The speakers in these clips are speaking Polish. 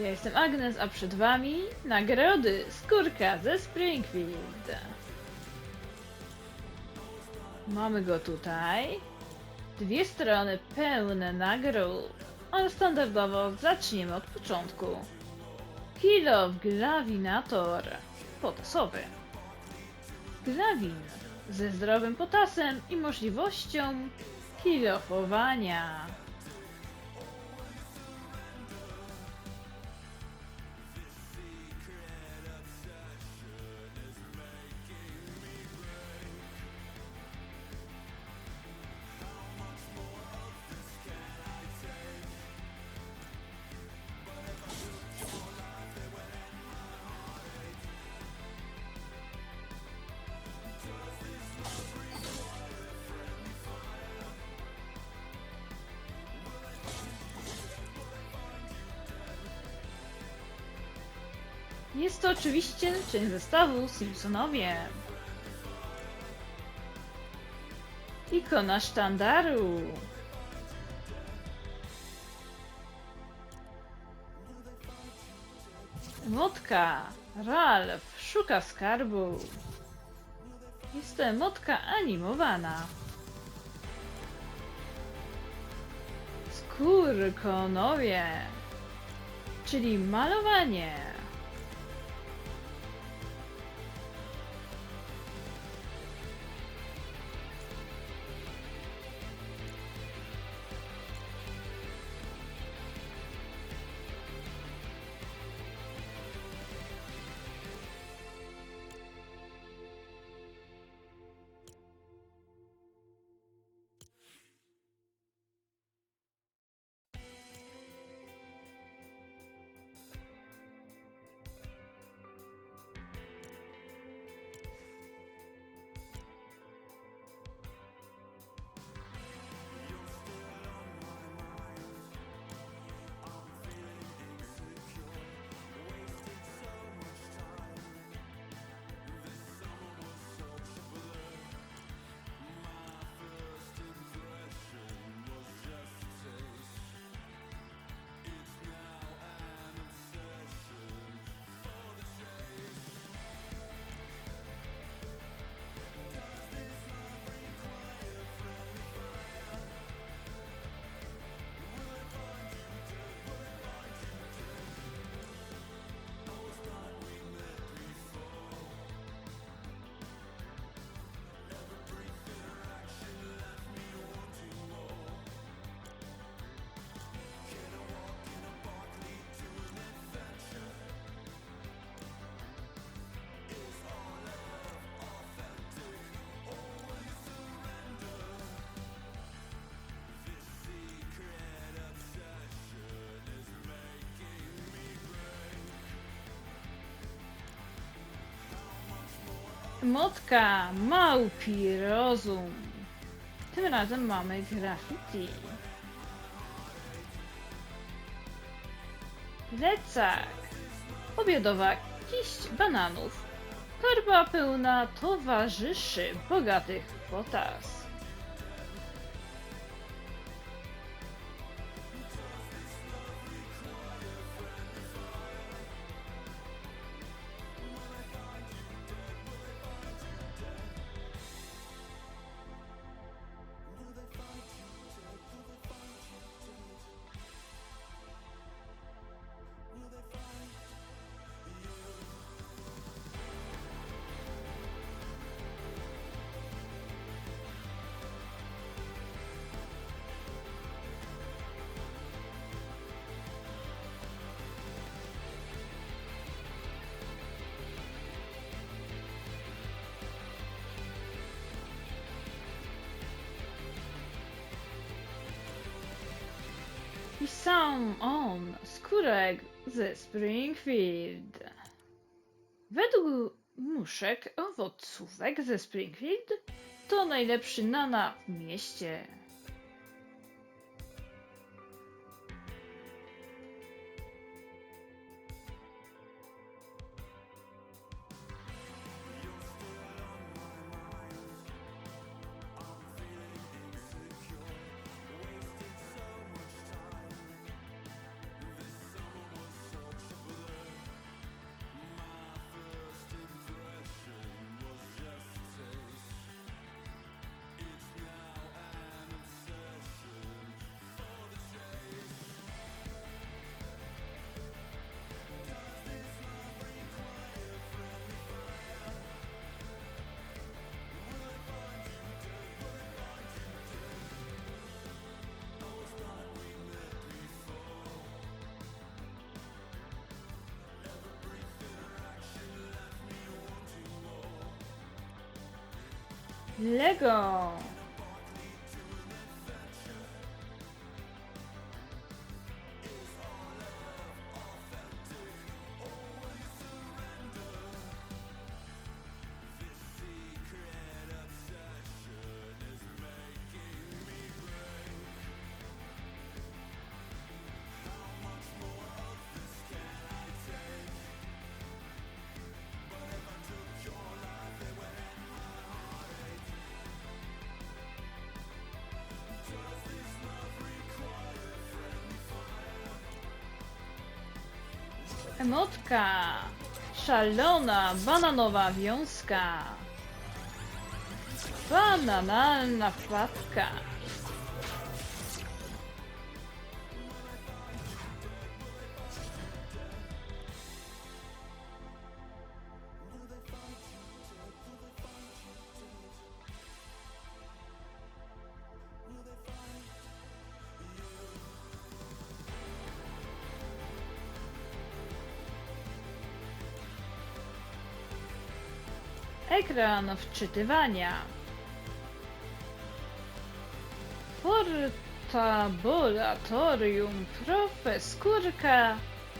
Ja jestem Agnes, a przed wami nagrody skórka ze Springfield. Mamy go tutaj. Dwie strony pełne nagród. Ale standardowo zaczniemy od początku. Kilo Glawinator potasowy. Glawin ze zdrowym potasem i możliwością kilofowania. Jest to oczywiście część zestawu Simpsonowie. Ikona sztandaru. Motka. Ralf szuka skarbu. Jest to motka animowana. Skórkonowie. Czyli malowanie. Motka, małpi, rozum. Tym razem mamy graffiti. Plecak. Obiadowa kiść bananów. Torba pełna towarzyszy bogatych potas. I sam on, skórek ze Springfield. Według muszek owocówek ze Springfield to najlepszy nana w mieście. Lego. Emotka. Szalona bananowa wiązka. Bananalna wpadka. Ekran wczytywania. Portabolatorium profeskurka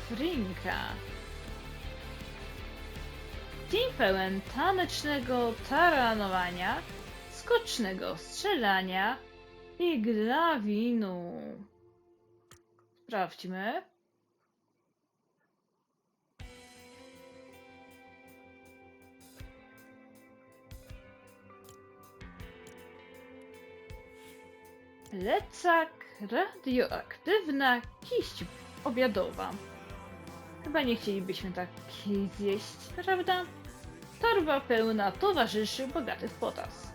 Frinka. Team pełen tanecznego taranowania, skocznego strzelania i glawinu. Sprawdźmy. Plecak, radioaktywna kiść obiadowa. Chyba nie chcielibyśmy takiej zjeść, prawda? Torba pełna towarzyszy bogatych potas.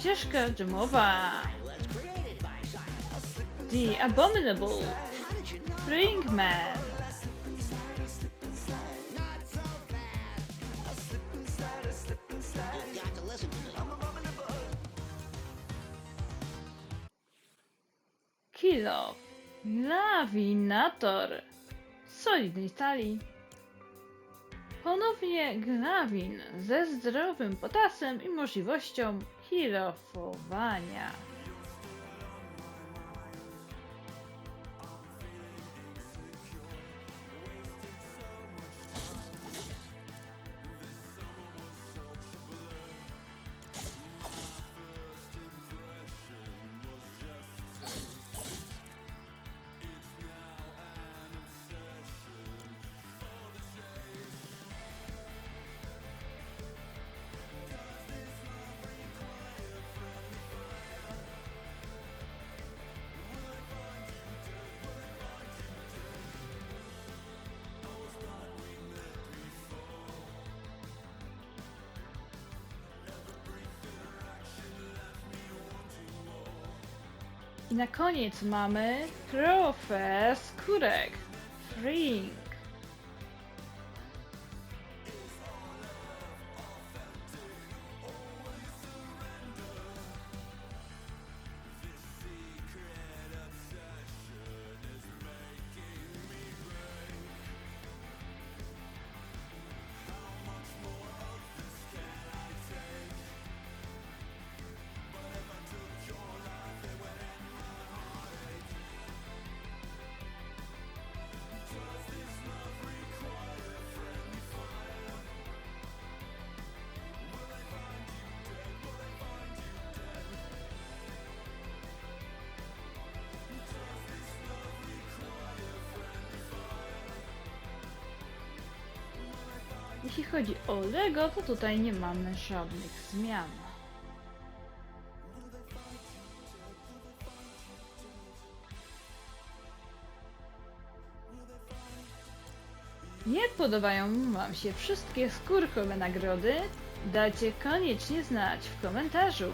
Ścieżka dżemowa. The Abominable. Springman. Kilo. Lawinator. Solidnej stali. Ponownie glawin ze zdrowym potasem i możliwością kilofowania. I na koniec mamy trofę skórek. Frink. Jeśli chodzi o Lego, to tutaj nie mamy żadnych zmian. Jak podobają Wam się wszystkie skórkowe nagrody? Dajcie koniecznie znać w komentarzu.